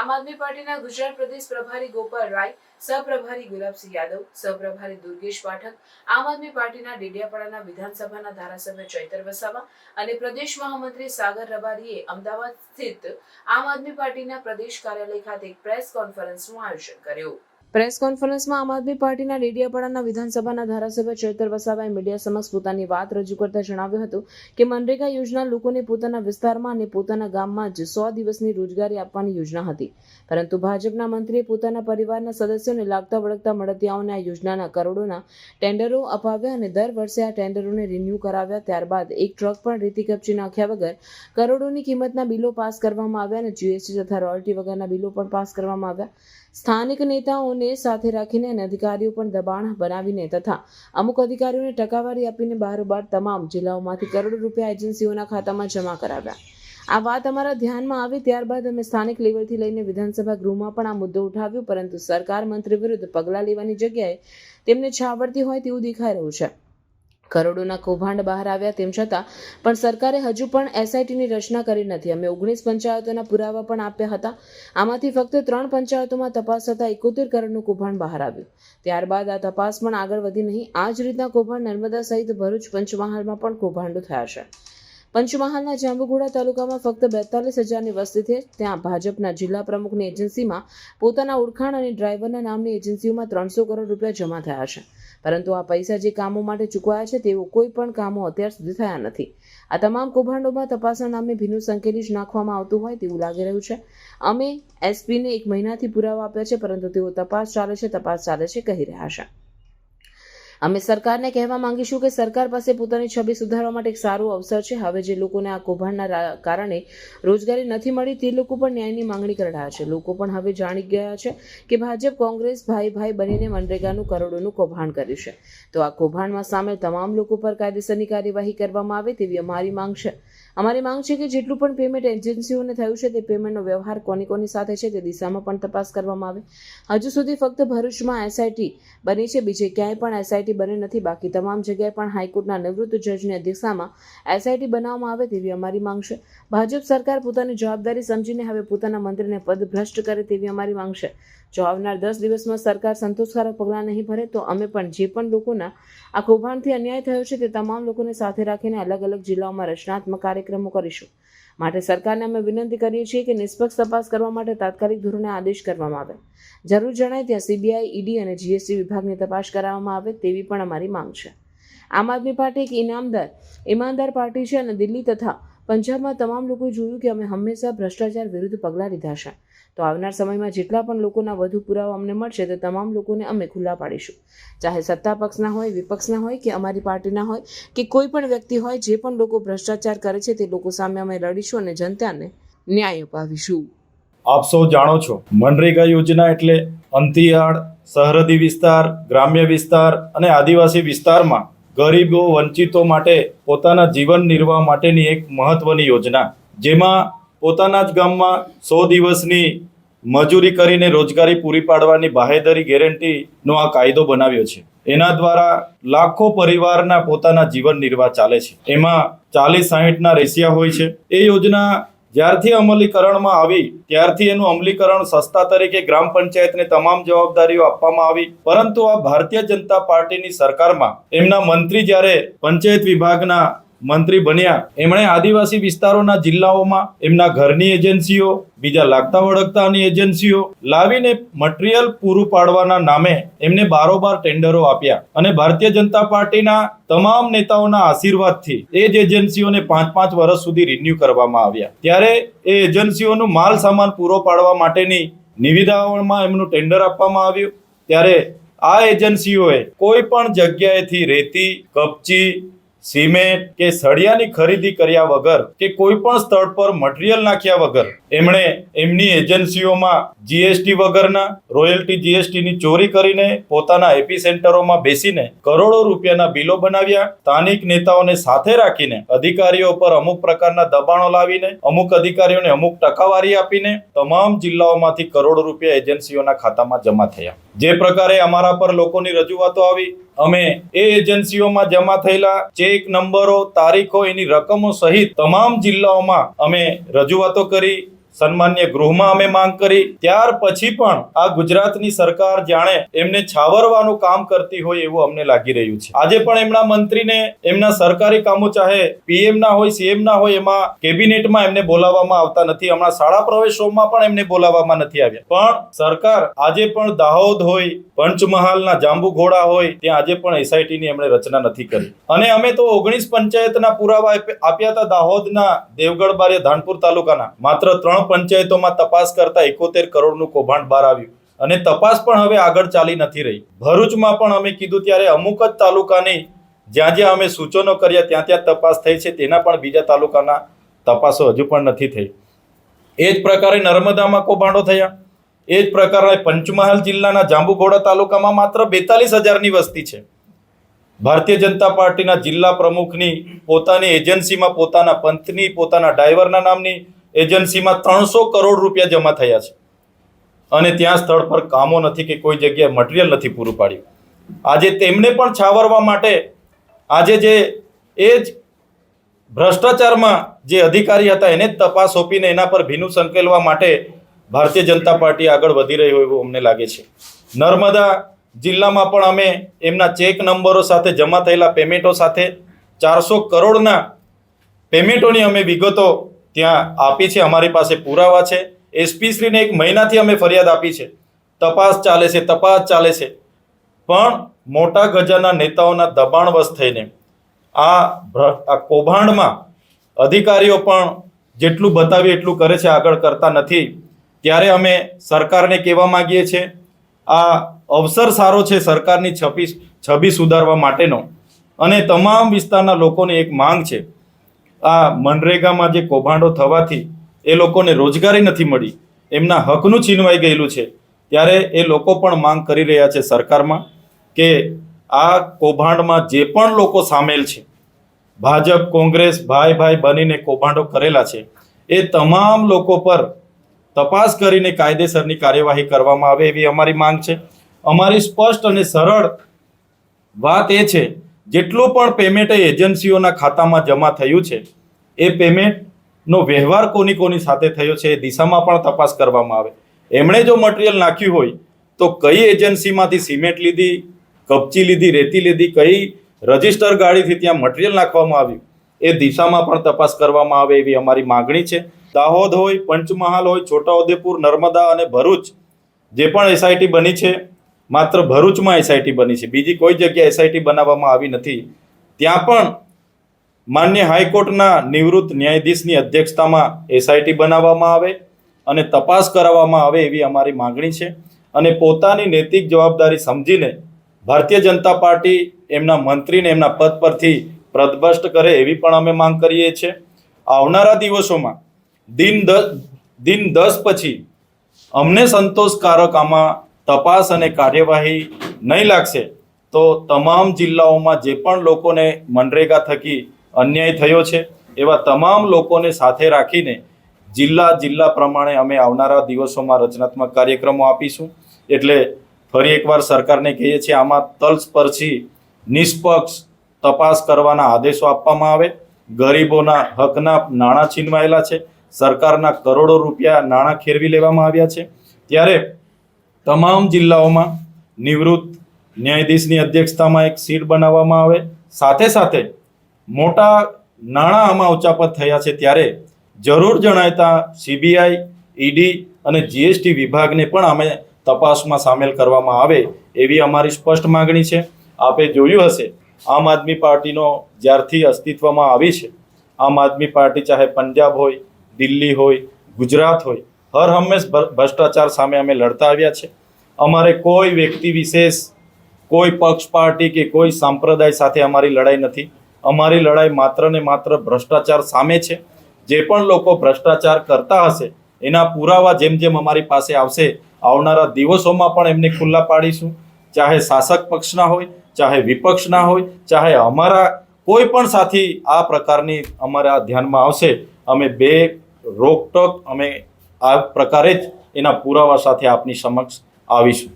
આમ આદમી પાર્ટીના ગુજરાત પ્રદેશ પ્રભારી ગોપાલ રાય સહપ્રભારી ગુલાબસિંહ યાદવ સહપ્રભારી દુર્ગેશ પાઠક, આમ આદમી પાર્ટીના ડેડિયાપાડાના વિધાનસભાના ધારાસભ્ય ચૈતર વસાવા અને પ્રદેશ મહામંત્રી સાગર રબારીએ અમદાવાદ સ્થિત આમ આદમી પાર્ટીના પ્રદેશ કાર્યાલય ખાતે એક પ્રેસ કોન્ફરન્સનું આયોજન કર્યું. પ્રેસ કોન્ફરન્સમાં આમ આદમી પાર્ટીના ડેડિયાપાડાના વિધાનસભાના ધારાસભ્ય ચેતર વસાવાએ મીડિયા સમક્ષ પોતાની વાત રજૂ કરતા જણાવ્યું હતું કે મનરેગા યોજના લોકોને પોતાના વિસ્તારમાં અને પોતાના ગામમાં જ સો દિવસની રોજગારી આપવાની યોજના હતી. પરંતુ ભાજપના મંત્રીએ પોતાના પરિવારના સદસ્યોને લાગતા વળગતા મળતિયાઓને આ યોજનાના કરોડોના ટેન્ડરો અપાવ્યા અને દર વર્ષે આ ટેન્ડરોને રિન્યૂ કરાવ્યા. ત્યારબાદ એક ટ્રક પણ રેતી કપચી નાખ્યા વગર કરોડોની કિંમતના બિલો પાસ કરવામાં આવ્યા અને જીએસટી તથા રોયલ્ટી વગરના બિલો પણ પાસ કરવામાં આવ્યા. સ્થાનિક નેતાઓને સાથે રાખીને અને અધિકારીઓ પણ દબાણ બનાવીને તથા અમુક અધિકારીઓને ટકાવારી આપીને બારોબાર તમામ જિલ્લાઓમાંથી કરોડો રૂપિયા એજન્સીઓના ખાતામાં જમા કરાવ્યા. આ વાત અમારા ધ્યાનમાં આવી ત્યારબાદ અમે સ્થાનિક લેવલથી લઈને વિધાનસભા ગૃહમાં પણ આ મુદ્દો ઉઠાવ્યો, પરંતુ સરકાર મંત્રી વિરુદ્ધ પગલાં લેવાની જગ્યાએ તેમને છાવડતી હોય તેવું દેખાઈ રહ્યું છે. કરોડોના કૌભાંડ બહાર આવ્યા તેમ છતાં પણ સરકારે હજુ પણ એસઆઈટીની રચના કરી નથી. અમે ઓગણીસ પંચાયતોના પુરાવા પણ આપ્યા હતા. આમાંથી ફક્ત ત્રણ પંચાયતોમાં તપાસ થતાં એકોતેર કરોડનું કૌભાંડ બહાર આવ્યું. ત્યારબાદ આ તપાસ પણ આગળ વધી નહીં. આ જ રીતના કૌભાંડ નર્મદા સહિત ભરૂચ પંચમહાલમાં પણ કૌભાંડો થયા છે. પંચમહાલના જાંબુઘોડા તાલુકામાં ફક્ત બેતાલીસ હજારની વસ્તી છે. ત્યાં ભાજપના જિલ્લા પ્રમુખની એજન્સીમાં પોતાના ઓળખાણ અને ડ્રાઈવરના નામની એજન્સીઓમાં ત્રણસો કરોડ રૂપિયા જમા થયા છે. પરંતુ આ પૈસા જે કામો માટે ચૂકવાયા છે, તેઓ કોઈ પણ કામો અત્યાર સુધી થયા નથી. આ તમામ કૌભાંડોમાં તપાસના નામે ભીનું સંકેલી જ નાખવામાં આવતું હોય તેવું લાગી રહ્યું છે. અમે એસપીને એક મહિનાથી પુરાવા આપ્યા છે, પરંતુ તેઓ તપાસ ચાલે છે, તપાસ ચાલે છે કહી રહ્યા છે. અમે સરકારને કહેવા માંગીશું કે સરકાર પાસે પોતાની છબી સુધારવા માટે એક સારો અવસર છે. હવે જે લોકોને આ કૌભાંડના કારણે રોજગારી નથી મળી, તે લોકો પણ ન્યાયની માંગણી કરી રહ્યા છે. લોકો પણ હવે જાણી ગયા છે કે ભાજપ, કોંગ્રેસ ભાઈ ભાઈ બનીને મનરેગાનું કરોડોનું કૌભાંડ કર્યું છે. તો આ કૌભાંડમાં સામેલ તમામ લોકો પર કાયદેસરની કાર્યવાહી કરવામાં આવે તેવી અમારી માંગ છે. અમારી માંગ છે કે જેટલું પણ પેમેન્ટ એજન્સીઓને થયું છે તે પેમેન્ટનો વ્યવહાર કોની કોની સાથે છે તે દિશામાં પણ તપાસ કરવામાં આવે. હજુ સુધી ફક્ત ભરૂચમાં એસઆઈટી બની છે, બીજે ક્યાંય પણ એસઆઈટી બની નથી. બાકી તમામ જગ્યાએ પણ હાઈકોર્ટના નિવૃત્ત જજની અધ્યક્ષતામાં એસઆઈટી બનાવવામાં આવે તેવી અમારી માંગ છે. ભાજપ સરકાર પોતાની જવાબદારી સમજીને હવે પોતાના મંત્રીને પદ ભ્રષ્ટ કરે તેવી અમારી માંગ છે. જો આવનાર દસ દિવસમાં સરકાર સંતોષકારક પગલાં નહીં ભરે, તો અમે પણ જે પણ લોકોના આ કૌભાંડથી અન્યાય થયો છે તે તમામ લોકોને સાથે રાખીને અલગ અલગ જિલ્લાઓમાં રચનાત્મક કાર્યક્રમો કરીશું. માટે સરકારને અમે વિનંતી કરીએ છીએ કે નિષ્પક્ષ તપાસ કરવા માટે તાત્કાલિક ધોરણે આદેશ કરવામાં આવે. જરૂર જણાય ત્યાં સીબીઆઈ, ઈડી અને જીએસટી વિભાગની તપાસ કરાવવામાં આવે તેવી પણ અમારી માંગ છે. આમ આદમી પાર્ટી એક ઇનામદાર ઈમાનદાર પાર્ટી છે અને દિલ્હી તથા પંજાબમાં તમામ લોકોએ જોયું કે અમે હંમેશા ભ્રષ્ટાચાર વિરુદ્ધ પગલાં લીધા છે. તો આવનાર સમયમાં જેટલા પણ લોકોના વધુ પુરાવા અમને મળશે, તે તમામ લોકોને અમે ખુલ્લા પાડીશું. ચાહે સત્તા પક્ષના હોય, વિપક્ષના હોય કે અમારી પાર્ટીના હોય, કે કોઈ પણ વ્યક્તિ હોય, જે પણ લોકો ભ્રષ્ટાચાર કરે છે, તે લોકો સામે અમે લડીશું અને જનતાને ન્યાય અપાવીશું. આપ સૌ જાણો છો, મનરેગા યોજના એટલે અંતિયાળ, સરહદી વિસ્તાર, ગ્રામ્ય વિસ્તાર અને આદિવાસી વિસ્તારમાં ગરીબો વંચિતો માટે પોતાના જીવન નિર્વાહ માટેની એક મહત્વની યોજના. જેમાં પોતાના જ ગામમાં સો દિવસની મજૂરી કરીને રોજગારી પૂરી પાડવાની બાહેધરી ગેરંટીનો આ કાયદો બનાવ્યો છે. એના દ્વારા લાખો પરિવારના પોતાના જીવન નિર્વાહ ચાલે છે. એમાં ચાલીસ સાહીઠના રેસિયા હોય છે. એ યોજના જ્યારથી અમલીકરણમાં આવી, ત્યારથી એનું અમલીકરણ સસ્તા તરીકે ગ્રામ પંચાયતને તમામ જવાબદારીઓ આપવામાં આવી. પરંતુ આ ભારતીય જનતા પાર્ટીની સરકારમાં એમના મંત્રી જ્યારે પંચાયત વિભાગના મંત્રી બન્યા. એમણે આદિવાસી વિસ્તારોના જિલ્લાઓમાં એમના ઘરની એજન્સીઓ, બીજા લાગતા વળગતાની એજન્સીઓ લાવીને મટીરિયલ પૂરું પાડવાના નામે એમને બારોબાર ટેન્ડરો આપ્યા અને ભારતીય જનતા પાર્ટીના તમામ નેતાઓના આશીર્વાદથી એ જ એજન્સીઓને પાંચ પાંચ વર્ષ સુધી રિન્યુ કરવામાં આવ્યા. ત્યારે એ એજન્સીઓનું માલ સામાન પૂરો પાડવા માટેની નિવિદાઓમાં એમનું ટેન્ડર આપવામાં આવ્યું. ત્યારે આ એજન્સીઓએ કોઈ પણ જગ્યાએથી રેતી, કપચી સિમેન્ટ કે સળિયાની ખરીદી કર્યા વગર કે કોઈ પણ સ્થળ પર મટીરિયલ નાખ્યા વગર એમણે એમની એજન્સીઓમાં જીએસટી વગરના રોયલ્ટી જીએસટીની ચોરી કરીને પોતાના એપી સેન્ટરોમાં બેસીને કરોડો રૂપિયાના બિલો બનાવ્યા. સ્થાનિક નેતાઓને સાથે રાખીને અધિકારીઓ પર અમુક પ્રકારના દબાણો લાવીને, અમુક અધિકારીઓને અમુક ટકાવારી આપીને તમામ જિલ્લાઓમાંથી કરોડો રૂપિયા એજન્સીઓના ખાતામાં જમા થયા. જે પ્રકારે અમારા પર લોકોની રજૂઆતો આવી, અમે એ એજન્સીઓમાં જમા થયેલા ચેક નંબરો, તારીખો, એની રકમો સહિત તમામ જિલ્લાઓમાં અમે રજૂઆતો કરી સન્માન્ય ગૃહમાં અમે માંગ કરી. ત્યાર પછી પણ આ ગુજરાતની સરકાર જાણે એમને છાવરવાનું કામ કરતી હોય એવું અમને લાગી રહ્યું છે. આજે પણ એમના મંત્રીને એમના સરકારી કામો ચાહે પીએમ ના હોય સીએમ ના હોય એમાં કેબિનેટમાં એમને બોલાવવામાં આવતા નથી. હમણાં શાળા પ્રવેશોમાં પણ એમને બોલાવવામાં નથી આવ્યા. પણ સરકાર આજે પણ દાહોદ હોય, પંચમહાલના જાંબુ ઘોડા હોય, ત્યાં આજે પણ એસઆઈટીની એમણે રચના નથી કરી. અને અમે તો ઓગણીસ પંચાયતના પુરાવા આપ- આપ્યા હતા દાહોદના દેવગઢ બારે ધાનપુર તાલુકાના. માત્ર ત્રણ પંચાયતોમાં તપાસ કરતા એકોતેર કરોડનું કૌભાંડ બહાર આવ્યું અને તપાસ પણ હવે આગળ ચાલી નથી રહી. ભરૂચમાં પણ અમે કીધું ત્યારે અમુક જ તાલુકાની જ્યાં જ્યાં અમે સૂચનો કર્યા ત્યાં ત્યાં તપાસ થઈ છે, તેના પણ બીજા તાલુકાના તપાસો હજુ પણ નથી થઈ. એ જ પ્રકારે નર્મદામાં કૌભાંડો થયા. એ જ પ્રકારે પંચમહાલ જિલ્લાના જાંબુઘોડા તાલુકામાં માત્ર બેતાલીસ હજારની વસ્તી છે. ભારતીય જનતા પાર્ટીના જિલ્લા પ્રમુખની પોતાની એજન્સીમાં પોતાના પંથની, પોતાના ડ્રાઈવરના નામની એજન્સીમાં ત્રણસો કરોડ રૂપિયા જમા થયા છે. અને ત્યાં સ્થળ પર કામો નથી કે કોઈ જગ્યાએ મટીરિયલ નથી પૂરું પાડ્યું. આજે તેમને પણ છાવરવા માટે આજે જે એ જ ભ્રષ્ટાચારમાં જે અધિકારી હતા એને જ તપાસ સોંપીને એના પર ભીનું સંકેલવા માટે ભારતીય જનતા પાર્ટી આગળ વધી રહી હોય એવું અમને લાગે છે. નર્મદા જિલ્લામાં પણ અમે એમના ચેક નંબરો સાથે જમા થયેલા પેમેન્ટો સાથે ચારસો કરોડના પેમેન્ટોની અમે વિગતો ત્યાં આપી છે, અમારી પાસે પુરાવા છે. એસપી શ્રીને એક મહિનાથી અમે ફરિયાદ આપી છે. તપાસ ચાલે છે, તપાસ ચાલે છે. પણ મોટા ગજાના નેતાઓના દબાણવશ થઈને આ આ કૌભાંડમાં અધિકારીઓ પણ જેટલું બતાવી એટલું કરે છે, આગળ કરતા નથી. ત્યારે અમે સરકારને કહેવા માંગીએ છીએ, આ અવસર સારો છે સરકારની છબી છબી સુધારવા માટેનો. અને તમામ વિસ્તારના લોકોની એક માંગ છે આ મનરેગામાં જે કૌભાંડો થવાથી એ લોકોને રોજગારી નથી મળી, એમના હકનું છીનવાઈ ગયેલું છે, ત્યારે એ લોકો પણ માંગ કરી રહ્યા છે સરકારમાં કે આ કૌભાંડમાં જે પણ લોકો સામેલ છે, ભાજપ, કોંગ્રેસ, ભાઈ ભાઈ બનીને કૌભાંડો કરેલા છે, એ તમામ લોકો પર તપાસ કરીને કાયદેસરની કાર્યવાહી કરવામાં આવે એવી અમારી માંગ છે. અમારી સ્પષ્ટ અને સરળ વાત એ છે જેટલું પણ પેમેન્ટ એજન્સીઓના ખાતામાં જમા થયું છે, એ પેમેન્ટનો વ્યવહાર કોની કોની સાથે થયો છે એ દિશામાં પણ તપાસ કરવામાં આવે. એમણે જો મટીરિયલ નાખ્યું હોય, તો કઈ એજન્સીમાંથી સિમેન્ટ લીધી, કપચી લીધી, રેતી લીધી, કઈ રજિસ્ટર ગાડીથી ત્યાં મટીરિયલ નાખવામાં આવ્યું, એ દિશામાં પણ તપાસ કરવામાં આવે એવી અમારી માગણી છે. દાહોદ હોય, પંચમહાલ હોય, છોટાઉદેપુર, નર્મદા અને ભરૂચ, જે પણ એસઆઈટી બની છે માત્ર ભરૂચમાં એસઆઈટી બની છે. બીજી કોઈ જગ્યાએ એસઆઈટી બનાવવામાં આવી નથી. ત્યાં પણ માન્ય હાઈકોર્ટના નિવૃત્ત ન્યાયાધીશની અધ્યક્ષતામાં એસઆઈટી બનાવવામાં આવે અને તપાસ કરાવવામાં આવે એવી અમારી માંગણી છે. અને પોતાની નૈતિક જવાબદારી સમજીને ભારતીય જનતા પાર્ટી એમના મંત્રીને એમના પદ પરથી પ્રદભષ્ટ કરે એવી પણ અમે માંગ કરીએ છીએ. આવનારા દિવસોમાં દિન દસ દિન દસ પછી અમને સંતોષકારક આમાં તપાસ અને કાર્યવાહી નહીં લાગશે, તો તમામ જિલ્લાઓમાં જે પણ લોકોને મનરેગા થકી અન્યાય થયો છે, એવા તમામ લોકોને સાથે રાખીને જિલ્લા જિલ્લા પ્રમાણે અમે આવનારા દિવસોમાં રચનાત્મક કાર્યક્રમો આપીશું. એટલે ફરી એકવાર સરકારને કહીએ છીએ, આમાં તલસ્પર્શી, નિષ્પક્ષ તપાસ કરવાના આદેશો આપવામાં આવે. ગરીબોના હકના નાણાં છીનવાયેલા છે. સરકારના કરોડો રૂપિયા નાણાં ખેરવી લેવામાં આવ્યા છે. ત્યારે તમામ જિલ્લાઓમાં નિવૃત્ત ન્યાયાધીશની અધ્યક્ષતામાં એક સીટ બનાવવામાં આવે. સાથે સાથે મોટા નાણાં આમાં ઉચાપત થયા છે ત્યારે જરૂર જણાયતા સીબીઆઈ, ઈડી અને જીએસટી વિભાગને પણ અમે તપાસમાં સામેલ કરવામાં આવે એવી અમારી સ્પષ્ટ માગણી છે. આપે જોયું હશે, આમ આદમી પાર્ટીનો જ્યારથી અસ્તિત્વમાં આવી છે. આમ આદમી પાર્ટી ચાહે પંજાબ હોય, દિલ્હી હોય, ગુજરાત હોય હર હંમેશ ભ્ર- ભ્રષ્ટાચાર સામે અમે લડતા આવ્યા છે. અમારે કોઈ વ્યક્તિ વિશેષ, કોઈ પક્ષ, પાર્ટી કે કોઈ સંપ્રદાય સાથે અમારી લડાઈ નથી. અમારી લડાઈ માત્ર ને માત્ર ભ્રષ્ટાચાર સામે છે. જે પણ લોકો ભ્રષ્ટાચાર કરતા હશે, એના પુરાવા જેમ જેમ અમારી પાસે આવશે, આવનારા દિવસોમાં પણ એમને ખુલ્લા પાડીશું. ચાહે શાસક પક્ષના હોય, ચાહે વિપક્ષના હોય, ચાહે અમારા કોઈ પણ સાથી આ પ્રકારની અમારા ધ્યાનમાં આવશે, અમે બે રોકટોક, અમે આ પ્રકારે જ એના પુરાવા સાથે આપની સમક્ષ આવીશું.